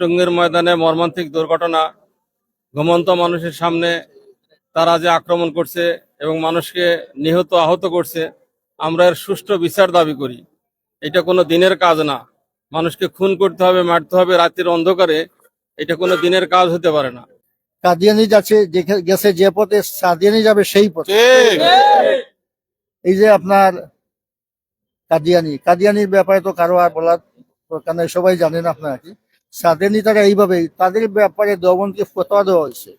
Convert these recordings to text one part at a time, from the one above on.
টঙ্গীর ময়দানে মর্মান্তিক দুর্ঘটনা ঘুমন্ত মানুষের সামনে তারা যে আক্রমণ করছে এবং মানুষকে নিহত আহত করছে আমরা এর সুষ্ঠু বিচার দাবি করি। এটা কোনো দিনের কাজ না। মানুষকে খুন করতে হবে মারতে হবে রাতের অন্ধকারে এটা কোনো দিনের কাজ হতে পারে না। কাদিয়ানি যাচ্ছে গেছে যে পথে সাদিয়ানি যাবে সেই পথে। এই যে আপনার কাদিয়ানি কাদিয়ানির ব্যাপারে তো কারও আর বলার দরকার নাই সবাই জানেন আপনারা কি সাদিয়ানি তারা এইভাবেই তাদের ব্যাপারে দমনকে ফতোয়া দেওয়া হয়েছে।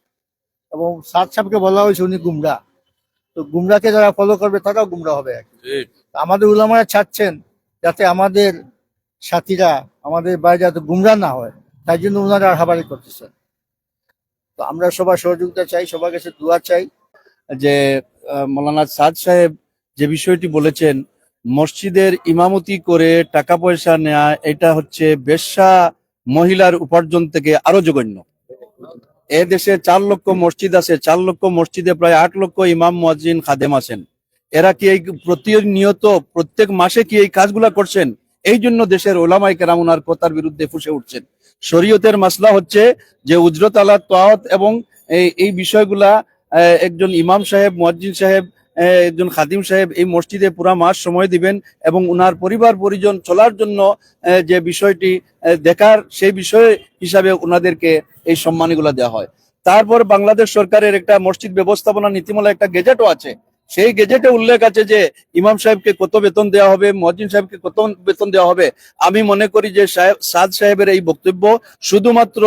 এবং সাদ সাহেবকে বলা হয়েছে উনি গুমরা। তো গুমরাকে যারা ফলো করবে তারাও গুমরা হবে। আমাদের উলামারা ছাড়ছেন যাতে আমাদের সাথীরা আমাদের বাইরে যাতে গুমরা না হয়। তাই জন্য ওনারা হাবারি করতেছেন। তো আমরা সবার সহযোগিতা চাই সবার কাছে দোয়া চাই যে মৌলানা সাদ সাহেব যে বিষয়টি বলেছেন মসজিদের ইমামতি করে টাকা পয়সা নেয়া এটা হচ্ছে বেশ্যা মহিলার উপার্জন থেকে আরও জঘন্য। এ দেশে চার লক্ষ মসজিদ আছে, চার লক্ষ মসজিদে প্রায় আট লক্ষ ইমাম মুয়াজ্জিন খাদেম আছেন। এরা কি এই প্রতিনিয়ত প্রত্যেক মাসে কি এই কাজগুলা করছেন? এই জন্য দেশের ওলামাই কেরাম ওনার কথার বিরুদ্ধে ফুসে উঠছেন। শরীয়তের মাসলা হচ্ছে যে উজরত আল্লাহ তাওয়াত এবং এই বিষয়গুলা একজন ইমাম সাহেব, মুয়াজ্জিন সাহেব একজন খাদিম সাহেব এই মসজিদে পুরা মাস সময় দিবেন এবং উনার পরিবার, পরিজন চলার জন্য যে বিষয়টি দেখার সেই বিষয় হিসাবে উনাদেরকে এই সম্মানগুলো দেওয়া হয়। তারপর বাংলাদেশ সরকারের একটা মসজিদ ব্যবস্থাপনা নীতিমালা একটা গেজেটও আছে। সেই গেজেটে উল্লেখ আছে যে, ইমাম সাহেবকে কত বেতন দেওয়া হবে মহাজিন সাহেবকে কত বেতন দেওয়া হবে। আমি মনে করি যে সাদ সাহেবের এই বক্তব্য শুধুমাত্র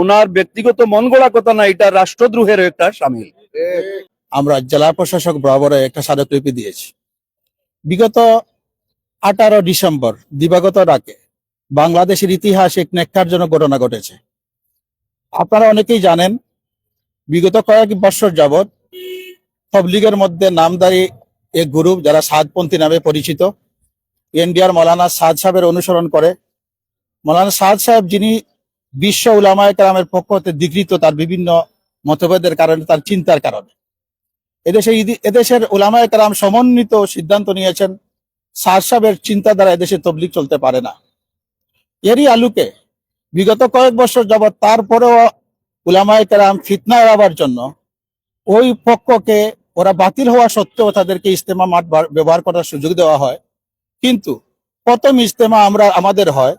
ওনার ব্যক্তিগত মন গড়া কথা না, এটা রাষ্ট্রদ্রোহের একটা সামিল। আমরা জেলা প্রশাসক বরাবরে একটা স্মারকলিপি দিয়েছি। বিগত আঠারো ডিসেম্বর, দিবাগত ডাকে বাংলাদেশের ইতিহাসে এক নেককারজনক ঘটনা ঘটেছে। আপনারা অনেকেই জানেন, বিগত কয়েক বছর যাবৎ তবলিগের মধ্যে নামদারি এক গ্রুপ, যারা সাদপন্থী নামে পরিচিত, এনডিআর মৌলানা সাদ সাহেবের অনুসরণ করে। মৌলানা সাদ সাহেব যিনি বিশ্ব উলামায় কালামের পক্ষ হতে দিগৃত তার বিভিন্ন মতভেদের কারণে, তার চিন্তার কারণে। এদেশে এদেশের ওলামায় কালাম সমন্বিত সিদ্ধান্ত নিয়েছেন, সার সাহেবের চিন্তাধারা এদেশে তবলিগ চলতে পারে না। এরই আলুকে বিগত কয়েক বছর যাবৎ তারপরেও উলামায় কালাম ফিতনা এড়াবার জন্য ওই পক্ষকে ওরা বাতিল হওয়া সত্ত্বেও তাদেরকে ইজতেমা মাঠ ব্যবহার করার সুযোগ দেওয়া হয়। কিন্তু প্রথম ইজতেমা আমরা, আমাদের হয়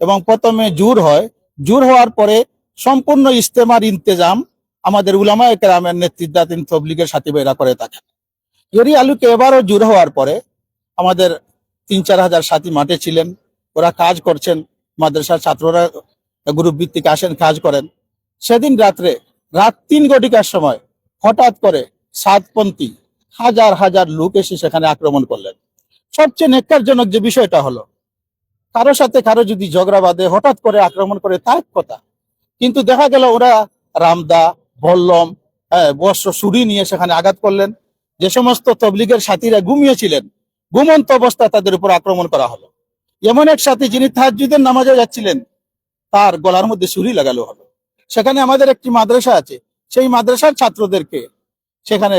এবং প্রথমে জুর হয়। জুর হওয়ার পরে সম্পূর্ণ ইস্তেমার ইন্তেজাম আমাদের উলামা একরামের নেতৃত্বাধীন তবলিগের সাথী ভাইরা করে থাকেন। এরই আলুকে এবারও জুর হওয়ার পরে আমাদের তিন চার হাজার সাথী মাঠে ছিলেন, ওরা কাজ করছেন, মাদ্রাসার ছাত্ররা গ্রুপ ভিত্তিক আসেন, কাজ করেন। সেদিন রাত্রে, রাত তিন ঘটিকার সময় হঠাৎ করে সাতপন্থী হাজার হাজার লোক এসে সেখানে আক্রমণ করলেন। সবচেয়ে নেককারজনক যে বিষয়টা হলো, কারও সাথে কারও যদি ঝগড়া বাঁধে, হঠাৎ করে আক্রমণ করে তার কথা। কিন্তু দেখা গেল ওরা রামদা বল্লম হ্যাঁ বস্ত্র ছুরি নিয়ে সেখানে আঘাত করলেন। যে সমস্ত তবলিগের সাথীরা ঘুমিয়েছিলেন ঘুমন্ত অবস্থায় তাদের উপর আক্রমণ করা হলো। এমন এক সাথী যিনি তাহাজ্জুদের নামাজে যাচ্ছিলেন, তার গলার মধ্যে ছুরি লাগালো হলো। সেখানে আমাদের একটি মাদ্রাসা আছে, সেই মাদ্রাসার ছাত্রদেরকে সেখানে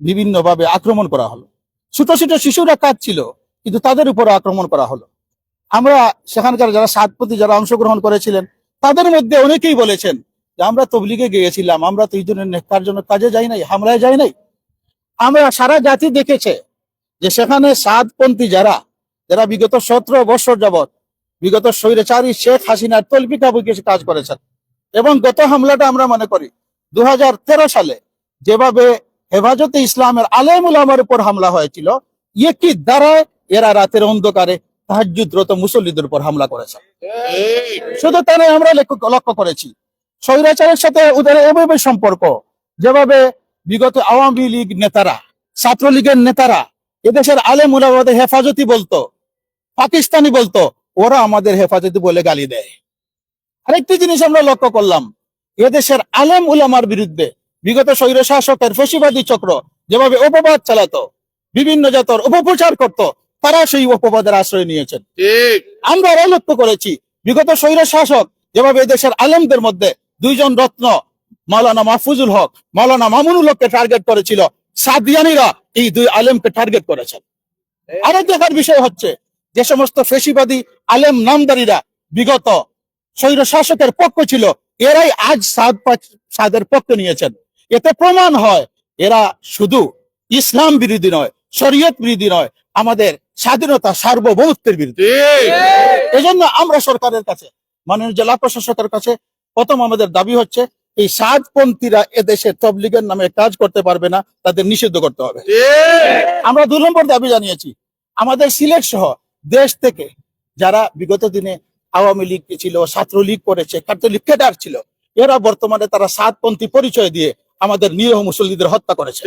বিভিন্নভাবে আক্রমণ করা হলো। ছোট ছোট শিশুরা কাঁদছিল, কিন্তু তাদের উপর আক্রমণ করা হলো। আমরা সেখানকার যারা সাতপতি যারা অংশগ্রহণ করেছিলেন, তাদের মধ্যে অনেকেই বলেছেন যে আমরা তবলিগে গিয়েছিলাম আমরা তো এই ধরনের নেককার জন্য কাজে যাই নাই হামলায় যাই নাই। আমরা সারা জাতি দেখেছে যে সেখানে সাতপন্থী যারা যারা বিগত সতেরো বছর যাবৎ বিগত স্বৈরাচারী শেখ হাসিনার তল্পিকা বইকে কাজ করেছেন। এবং গত হামলাটা আমরা মনে করি দু হাজার তেরো সালে যেভাবে হেফাজতে ইসলামের আলেমুল আমার উপর হামলা হয়েছিল একই দ্বারায় এরা রাতের অন্ধকারে তাহাজুদ্রত মুসল্লিদের উপর হামলা করেছে। শুধু তাই নয়, আমরা লক্ষ্য করেছি। স্বৈরাচারের সাথে ওদের এভাবে সম্পর্ক যেভাবে বিগত আওয়ামী লীগ নেতারা ছাত্রলীগের নেতারা এদেশের আলেম উলামাদের হেফাজতি বলতো পাকিস্তানি বলতো ওরা আমাদের হেফাজতি বলে গালি দেয়। আরেকটি জিনিস আমরা লক্ষ্য করলাম এদেশের আলেম উলামার বিরুদ্ধে বিগত স্বৈর শাসকের ফেসিবাদী চক্র যেভাবে অপবাদ চালাতো বিভিন্ন জাতর অপপ্রচার করত তারা সেই অপবাদের আশ্রয় নিয়েছেন। আমরা আরও লক্ষ্য করেছি বিগত স্বৈর শাসক যেভাবে দেশের আলেমদের মধ্যে দুইজন রত্ন মাওলানা মাহফুজুল হক মাওলানা মামুনুল হককে টার্গেট করেছিল। সাদিয়ানিরা এই দুই আলেমকে টার্গেট করেছেন। আরও দেখার বিষয় হচ্ছে যে সমস্ত ফেসিবাদী আলেম নামদারিরা বিগত স্বৈর শাসকের পক্ষ ছিল এরাই আজ সাদ সাদের পক্ষ নিয়েছেন। এতে প্রমাণ হয় এরা শুধু ইসলাম বিরোধী নয় শরীয়ত বিরোধী নয় আমাদের স্বাধীনতা সার্বভৌমত্বের বিরুদ্ধে এজন্য আমরা সরকারের কাছে মাননীয় জেলা প্রশাসকের কাছে প্রথম আমাদের দাবি হচ্ছে, এই সাতপন্থীরা এদেশে তবলিগের নামে কাজ করতে পারবে না, তাদের নিষিদ্ধ করতে হবে। আমরা দু নম্বর দাবি জানিয়েছি, আমাদের সিলেট সহ দেশ থেকে যারা বিগত দিনে আওয়ামী লীগ ছিল, ছাত্রলীগ করেছে ছাত্রলীগ ক্যাডার ছিল, এরা বর্তমানে তারা সাতপন্থী পরিচয় দিয়ে আমাদের নিরীহ মুসল্লিদের হত্যা করেছে।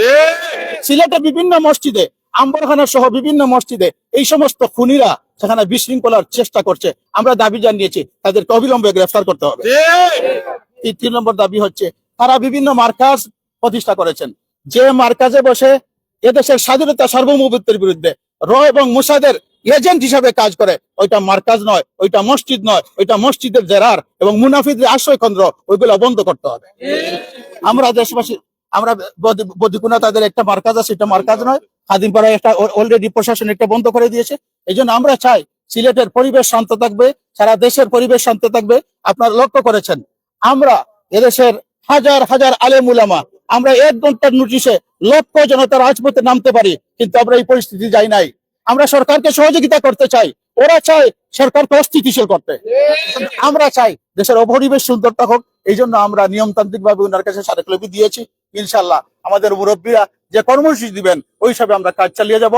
সিলেটে বিভিন্ন মসজিদে আম্বরখানা সহ বিভিন্ন মসজিদে এই সমস্ত খুনিরা সেখানে বিশৃঙ্খলার চেষ্টা করছে। আমরা দাবি জানিয়েছি তাদেরকে অবিলম্বে গ্রেফতার করতে হবে। এই তিন নম্বর দাবি হচ্ছে তারা বিভিন্ন মার্কাজ প্রতিষ্ঠা করেছেন। যে মার্কাজে বসে এদেশের স্বাধীনতা সার্বভৌমত্বের বিরুদ্ধে র এবং মুসাদের এজেন্ট হিসাবে কাজ করে ওইটা মার্কাজ নয় ওইটা মসজিদ নয় ওইটা মসজিদের জেরার এবং মুনাফিদের আশ্রয় কেন্দ্র ওইগুলো বন্ধ করতে হবে। আমরা দেশবাসী আমরা বদিকুনা তাদের একটা মার্কাজ আছে, এটা মার্কাজ নয়। খাদিমপাড়ায় একটা অলরেডি প্রশাসন একটা বন্ধ করে দিয়েছে। এই আমরা চাই সিলেটের পরিবেশ শান্ত থাকবে, সারা দেশের পরিবেশ শান্ত থাকবে। আপনারা লক্ষ্য করেছেন, আমরা এদেশের হাজার হাজার আলেম উলামা, আমরা এক ঘণ্টার নোটিশে লক্ষ জনতা রাজপথে নামতে পারি, কিন্তু আমরা এই পরিস্থিতি যাই নাই। আমরা সরকারকে সহযোগিতা করতে চাই, ওরা চায় সরকারকে অস্থিতিশীল করতে। আমরা চাই দেশের অপরিবেশ সুন্দর থাকুক এই জন্য আমরা নিয়মতান্ত্রিক ভাবে ওনার কাছে স্মারকলিপি দিয়েছি। ইনশাল্লাহ আমাদের মুরব্বীরা যে কর্মসূচি দিবেন ওই হিসাবে আমরা কাজ চালিয়ে যাব।